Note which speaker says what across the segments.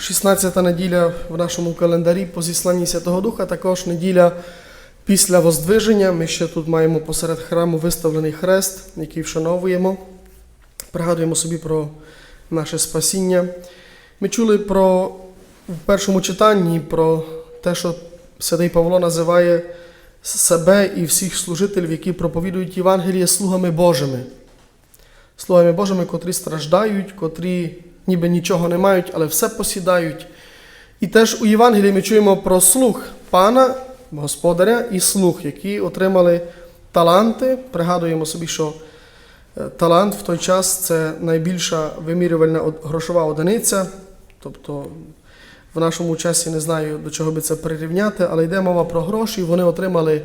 Speaker 1: 16 неділя в нашому календарі по зісланні Святого Духа, також неділя після Воздвиження. Ми ще тут маємо посеред храму виставлений хрест, який вшановуємо. Пригадуємо собі про наше спасіння. Ми чули про в першому читанні про те, що святий Павло називає себе і всіх служителів, які проповідують Євангеліє слугами Божими. Слугами Божими, котрі страждають, котрі ніби нічого не мають, але все посідають. І теж у Євангелії ми чуємо про слуг пана, господаря і слуг, які отримали таланти. Пригадуємо собі, що е, талант в той час це найбільша вимірювальна грошова одиниця. Тобто в нашому часі не знаю, до чого би це прирівняти, але йде мова про гроші. Вони отримали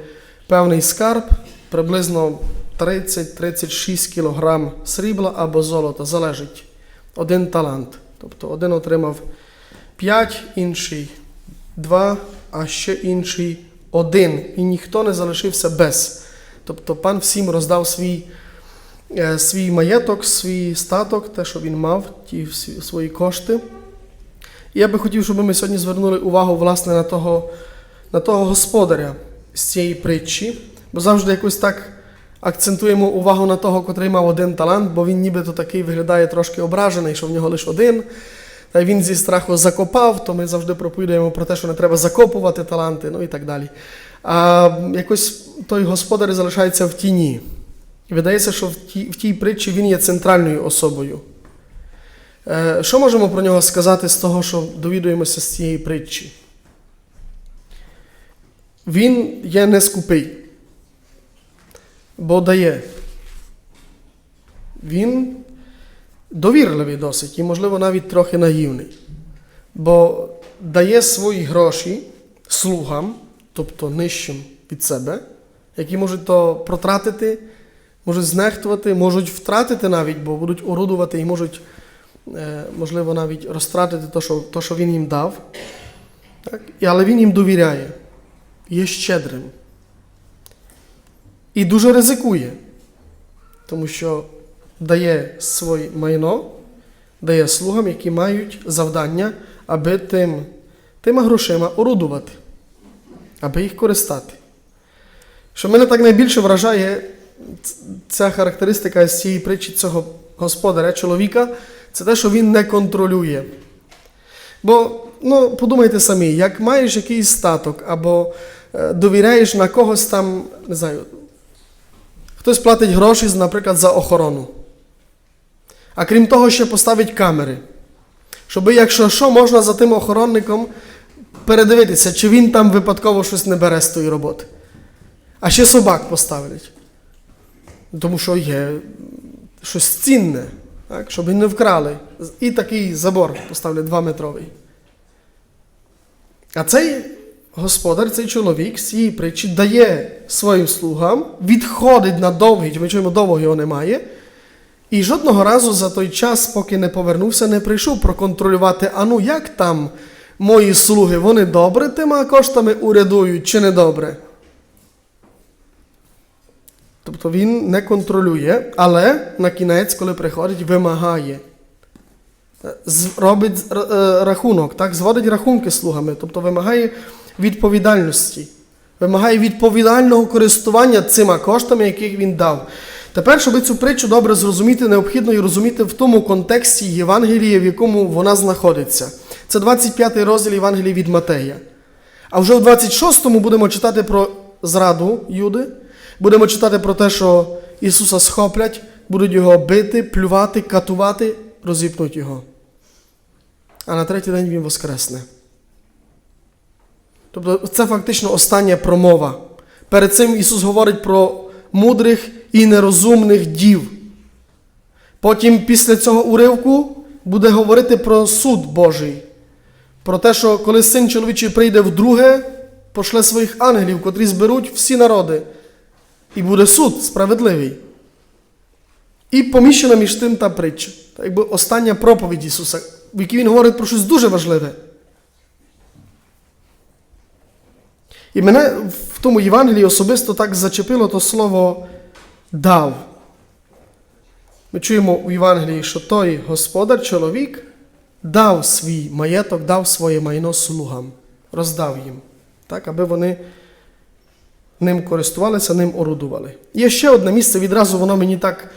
Speaker 1: певний скарб, приблизно 30-36 кілограм срібла або золота, залежить. Один талант. Тобто один отримав 5, інший 2, а ще інший один. І ніхто не залишився без. Тобто пан всім роздав свій, е, свій маєток, свій статок, те, що він мав, ті свої кошти. І я би хотів, щоб ми сьогодні звернули увагу власне на того, на того господаря з цієї притчі, бо завжди якось так акцентуємо увагу на того, котрий мав один талант, бо він нібито такий виглядає трошки ображений, що в нього лише один. Та він зі страху закопав, то ми завжди проповідуємо про те, що не треба закопувати таланти, ну і так далі. А якось той господар залишається в тіні. І видається, що в тій, в тій притчі він є центральною особою. Е, Що можемо про нього сказати з того, що довідуємося з цієї притчі? Він є не скупий, бо дає. Він довірливий досить і, можливо, навіть трохи наївний, бо дає свої гроші слугам, тобто нижчим від себе, які можуть то протратити, можуть знехтувати, можуть втратити навіть, бо будуть орудувати і можуть е, можливо, навіть розтратити те, що, то, що він їм дав. Так? Але він їм довіряє, є щедрим. І дуже ризикує, тому що дає своє майно, дає слугам, які мають завдання, аби тим, тими грошима орудувати, аби їх користати. Що мене так найбільше вражає ця характеристика з цієї притчі цього господаря, чоловіка, це те, що він не контролює. Бо, ну, подумайте самі, як маєш якийсь статок або е, довіряєш на когось там, не знаю, хтось платить гроші, наприклад, за охорону. А крім того, ще поставить камери. Щоб, якщо що, можна за тим охоронником передивитися, чи він там випадково щось не бере з тої роботи. А ще собак поставлять. Тому що є щось цінне, так, щоб не вкрали. І такий забор поставлять 2-метровий. А цей господар, цей чоловік з цієї притчі дає своїм слугам, відходить на довгий, ми чуємо, довго його немає. І жодного разу за той час, поки не повернувся, не прийшов проконтролювати, а ну як там мої слуги, вони добре тими коштами урядують чи не добре? Тобто він не контролює, але на кінець, коли приходить, вимагає. Робить е, рахунок, так, зводить рахунки слугами, тобто вимагає відповідальності, вимагає відповідального користування цими коштами, яких він дав. Тепер, щоб цю притчу добре зрозуміти, необхідно її розуміти в тому контексті Євангелія, в якому вона знаходиться. Це 25 розділ Євангелії від Матея. А вже в 26-му будемо читати про зраду Юди, будемо читати про те, що Ісуса схоплять, будуть його бити, плювати, катувати, розіпнуть його. А на третій день він воскресне. Тобто це фактично остання промова. Перед цим Ісус говорить про мудрих і нерозумних дів. Потім після цього уривку буде говорити про суд Божий. Про те, що коли син чоловічий прийде вдруге, пошле своїх ангелів, котрі зберуть всі народи. І буде суд справедливий. І поміщена між тим та притча. Так якби остання проповідь Ісуса, в якій Він говорить про щось дуже важливе. І мене в тому Євангелії особисто так зачепило то слово дав. Ми чуємо у Євангелії, що той господар, чоловік, дав свій маєток, дав своє майно слугам, роздав їм, так, аби вони ним користувалися, ним орудували. Є ще одне місце, відразу воно мені так,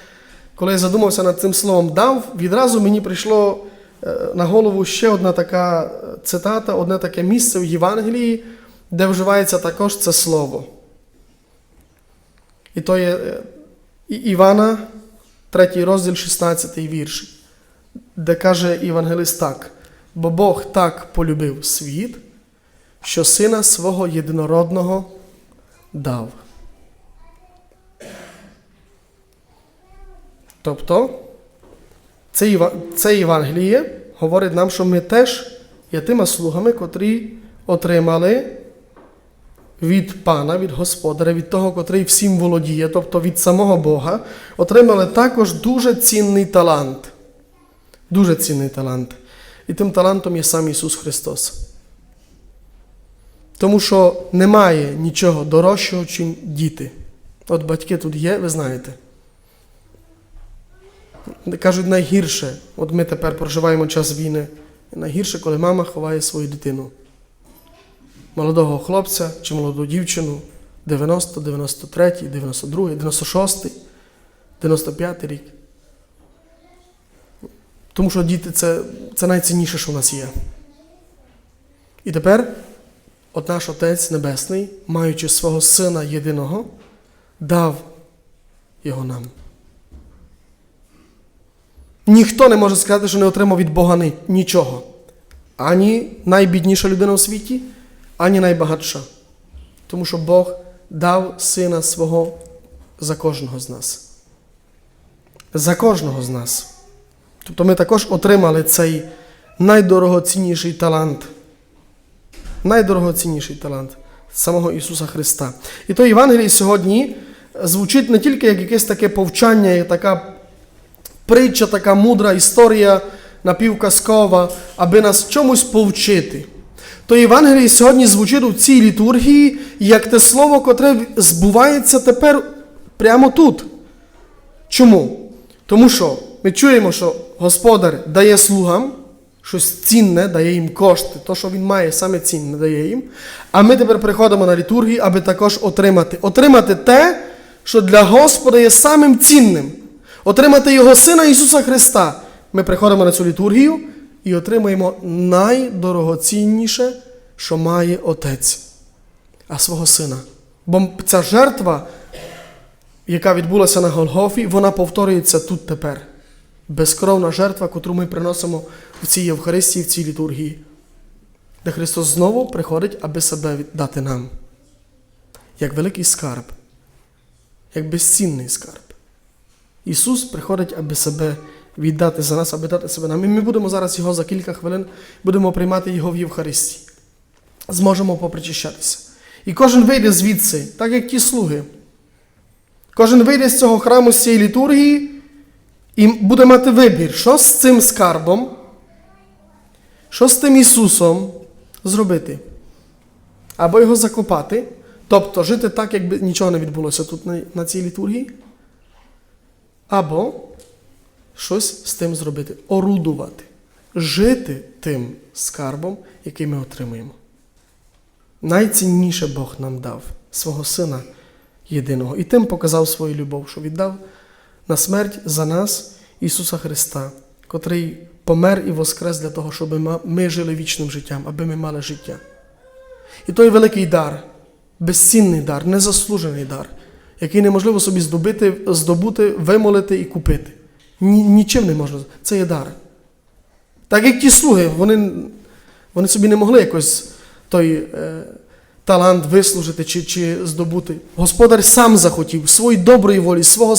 Speaker 1: коли я задумався над цим словом дав, відразу мені прийшло е, на голову ще одна така е, цитата, одне таке місце в Євангелії, де вживається також це слово. І то є е, Івана, 3 розділ, 16 вірш, де каже Євангелист так: бо Бог так полюбив світ, що сина свого єдинородного дав. Тобто, це, Євангеліє говорить нам, що ми теж є тими слугами, котрі отримали від Пана, від Господаря, від того, котрий всім володіє, тобто від самого Бога, отримали також дуже цінний талант. Дуже цінний талант. І тим талантом є сам Ісус Христос. Тому що немає нічого дорожчого, чим діти. От батьки тут є, ви знаєте. Кажуть, найгірше, от ми тепер проживаємо час війни. Найгірше, коли мама ховає свою дитину. Молодого хлопця чи молоду дівчину 90, 93, 92, 96, 95 рік. Тому що діти це, це найцінніше, що в нас є. І тепер, от наш Отець Небесний, маючи свого Сина єдиного, дав його нам. Ніхто не може сказати, що не отримав від Бога нічого. Ані найбідніша людина у світі, ані найбагатша. Тому що Бог дав сина свого за кожного з нас. За кожного з нас. Тобто ми також отримали цей найдорогоцінніший талант. Найдорогоцінніший талант самого Ісуса Христа. І то Євангеліє сьогодні звучить не тільки як якесь таке повчання, як така притча, така мудра історія напівказкова, аби нас чомусь повчити. То Євангеліє сьогодні звучить у цій літургії як те слово, котре збувається тепер прямо тут. Чому? Тому що ми чуємо, що Господар дає слугам щось цінне, дає їм кошти, то, що він має, саме цінне дає їм. А ми тепер приходимо на літургію, аби також отримати. Отримати те, що для Господа є самим цінним. Отримати Його Сина Ісуса Христа. Ми приходимо на цю літургію і отримуємо найдорогоцінніше, що має Отець, а свого Сина. Бо ця жертва, яка відбулася на Голгофі, вона повторюється тут тепер. Безкровна жертва, котру ми приносимо в цій Євхаристії, в цій літургії, де Христос знову приходить, аби себе віддати нам. Як великий скарб, як безцінний скарб. Ісус приходить, аби себе віддати за нас, аби дати себе нам. І ми будемо зараз його за кілька хвилин, будемо приймати Його в Євхаристії. Зможемо попричащатися. І кожен вийде звідси, так як ті слуги. Кожен вийде з цього храму, з цієї літургії, і буде мати вибір, що з цим скарбом, що з тим Ісусом зробити. Або його закопати, тобто жити так, якби нічого не відбулося тут на цій літургії, або щось з тим зробити, орудувати, жити тим скарбом, який ми отримуємо. Найцінніше Бог нам дав свого Сина єдиного. І тим показав свою любов, що віддав на смерть за нас Ісуса Христа, котрий помер і воскрес для того, щоб ми- жили вічним життям, аби ми мали життя. І той великий дар, безцінний дар, незаслужений дар, який неможливо собі здобути, здобути, вимолити і купити. Ні, нічим не можна. Це є дар. Так як ті слуги, вони, вони собі не могли якось той е, талант вислужити чи, чи здобути. Господар сам захотів своїй доброї волі, свого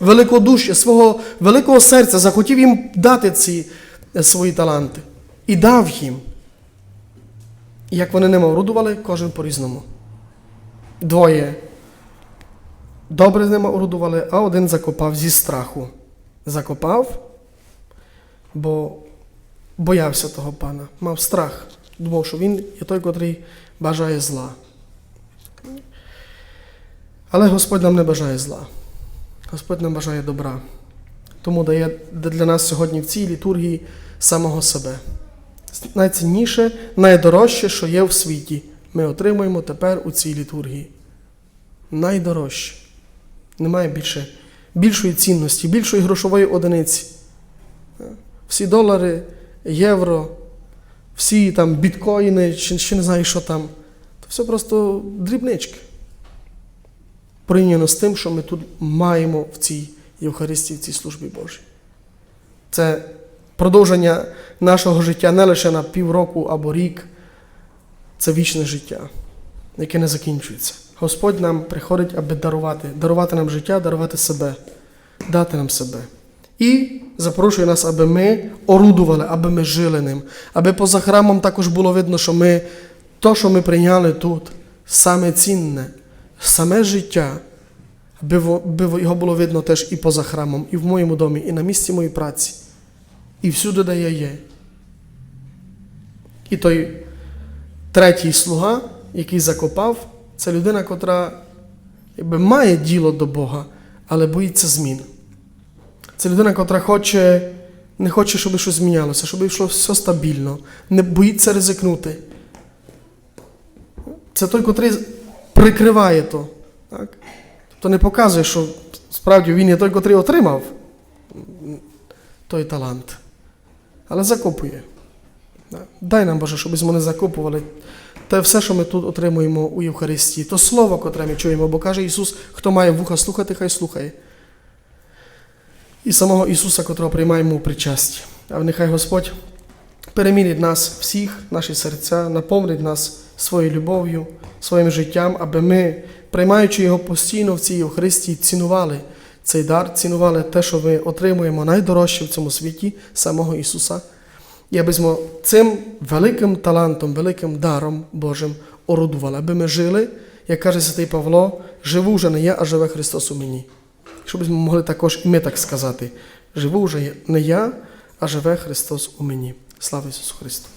Speaker 1: великодушя, свого великого серця захотів їм дати ці е, свої таланти. І дав їм. І як вони ними орудували, кожен по-різному. Двоє добре з ними орудували, а один закопав зі страху. Закопав, бо боявся того пана, мав страх. Думав, що він є той, котрий бажає зла. Але Господь нам не бажає зла. Господь нам бажає добра. тому дає для нас сьогодні в цій літургії самого себе. Найцінніше, найдорожче, що є в світі, ми отримуємо тепер у цій літургії. Найдорожче. Немає більше, більшої цінності, більшої грошової одиниці. Всі долари, євро, всі там біткоїни, чи, чи не знаю, що там. То все просто дрібнички. Порівняно з тим, що ми тут маємо в цій Євхаристії, в цій службі Божій. Це продовження нашого життя не лише на півроку або рік, це вічне життя, яке не закінчується. Господь нам приходить, аби дарувати, дарувати нам життя, дарувати себе, дати нам себе. І запрошує нас, аби ми орудували, аби ми жили ним, аби поза храмом також було видно, що ми то, що ми прийняли тут, саме цінне, саме життя, аби його було видно теж і поза храмом, і в моєму домі, і на місці моєї праці, і всюди, де я є. І той третій слуга, який закопав, це людина, котра якби, має діло до Бога, але боїться змін. Це людина, котра хоче, не хоче, щоб щось змінялося, щоб йшло все стабільно, не боїться ризикнути. Це той, котрий прикриває то. Так? Тобто не показує, що справді він є той, котрий отримав той талант. Але закопує. Дай нам, Боже, щоб ми не закопували те все, що ми тут отримуємо у Євхаристії, то слово, котре ми чуємо, бо каже Ісус, хто має вуха слухати, хай слухає. І самого Ісуса, котрого приймаємо у причасті. А нехай Господь перемінить нас всіх, наші серця, наповнить нас своєю любов'ю, своїм життям, аби ми, приймаючи його постійно в цій Євхаристії, цінували цей дар, цінували те, що ми отримуємо найдорожче в цьому світі, самого Ісуса. І аби ми цим великим талантом, великим даром Божим орудували, аби ми жили, як каже святий Павло, живу вже не я, а живе Христос у мені. Щоб ми могли також і ми так сказати: живу вже не я, а живе Христос у мені. Слава Ісусу Христу!